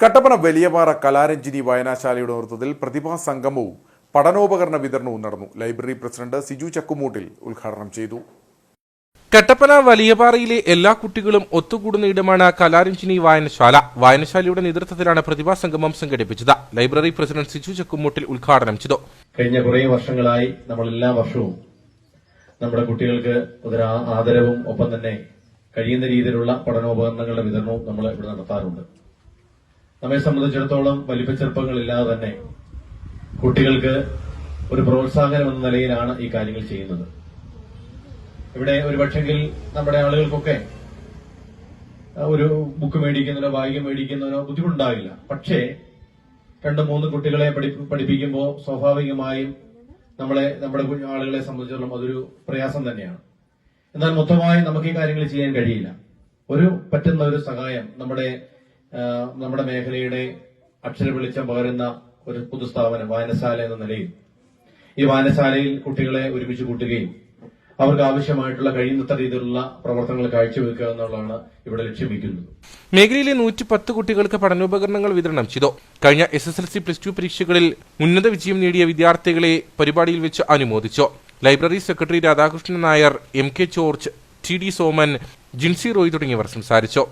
കട്ടപ്പന വലിയപാറ കലാരഞ്ജിനി വായനാശാലയുടെ നേതൃത്വത്തിൽ പ്രതിഭാ സംഗമവും പഠനോപകരണ വിതരണവും നടന്നു. ലൈബ്രറി പ്രസിഡന്റ് സിജു ചക്കുമൂട്ടിൽ ഉദ്ഘാടനം ചെയ്തു. കട്ടപ്പന വലിയപാറയിലെ എല്ലാ കുട്ടികളും ഒത്തുകൂടുന്ന ഇടമാണ് കലാരഞ്ജിനി വായനശാല. വായനശാലയുടെ നേതൃത്വത്തിലാണ് പ്രതിഭാ സംഗമം സംഘടിപ്പിച്ചത്. ലൈബ്രറി പ്രസിഡന്റ് സിജു ചക്കുമൂട്ടിൽ ഉദ്ഘാടനം ചെയ്തു. കഴിഞ്ഞ കുറേ വർഷങ്ങളായി നമ്മൾ എല്ലാ വർഷവും നമ്മുടെ കുട്ടികൾക്ക് ഒരു ആദരവും ഒപ്പം തന്നെ കഴിയുന്ന രീതിയിലുള്ള പഠനോപകരണങ്ങളുടെ വിതരണവും നമ്മൾ ഇവിടെ നടത്താറുണ്ട്. നമ്മെ സംബന്ധിച്ചിടത്തോളം വലിപ്പച്ചെറുപ്പങ്ങളില്ലാതെ തന്നെ കുട്ടികൾക്ക് ഒരു പ്രോത്സാഹനം എന്ന നിലയിലാണ് ഈ കാര്യങ്ങൾ ചെയ്യുന്നത്. ഇവിടെ ഒരു പക്ഷെങ്കിൽ നമ്മുടെ ആളുകൾക്കൊക്കെ ഒരു ബുക്ക് മേടിക്കുന്നതിനോ ബാഗ് മേടിക്കുന്നതിനോ ബുദ്ധിമുട്ടുണ്ടാവില്ല. പക്ഷേ രണ്ട് മൂന്ന് കുട്ടികളെ പഠിപ്പിക്കുമ്പോൾ സ്വാഭാവികമായും നമ്മളെ നമ്മുടെ ആളുകളെ സംബന്ധിച്ചിടത്തോളം അതൊരു പ്രയാസം തന്നെയാണ്. എന്നാൽ മൊത്തമായി നമുക്ക് ഈ കാര്യങ്ങൾ ചെയ്യാൻ കഴിയില്ല. ഒരു പറ്റുന്ന ഒരു സഹായം നമ്മുടെ നമ്മുടെ മേഖലയുടെ അക്ഷര വെളിച്ചം പകരുന്ന ഒരു പൊതുസ്ഥാപനം വായനശാല എന്ന നിലയിൽ. ഈ വായനശാലയിൽ കുട്ടികളെ ഒരുമിച്ച് കൂട്ടുകയും അവർക്ക് ആവശ്യമായിട്ടുള്ള കഴിയുന്നത്ര രീതിയിലുള്ള പ്രവർത്തനങ്ങൾ കാഴ്ചവെക്കുക എന്നുള്ളതാണ് ഇവിടെ ലക്ഷ്യം വയ്ക്കുന്നത് മേഖലയിലെ നൂറ്റി പത്ത് കുട്ടികൾക്ക് പഠനോപകരണങ്ങൾ വിതരണം ചെയ്തു. കഴിഞ്ഞ S S L C plus two പരീക്ഷകളിൽ ഉന്നത വിജയം നേടിയ വിദ്യാർത്ഥികളെ പരിപാടിയിൽ വെച്ച് അനുമോദിച്ചു. Library secretary Radhakrishnan Nair M K George T D Soman Jincy Roy തുടങ്ങിയവർ സംസാരിച്ചു.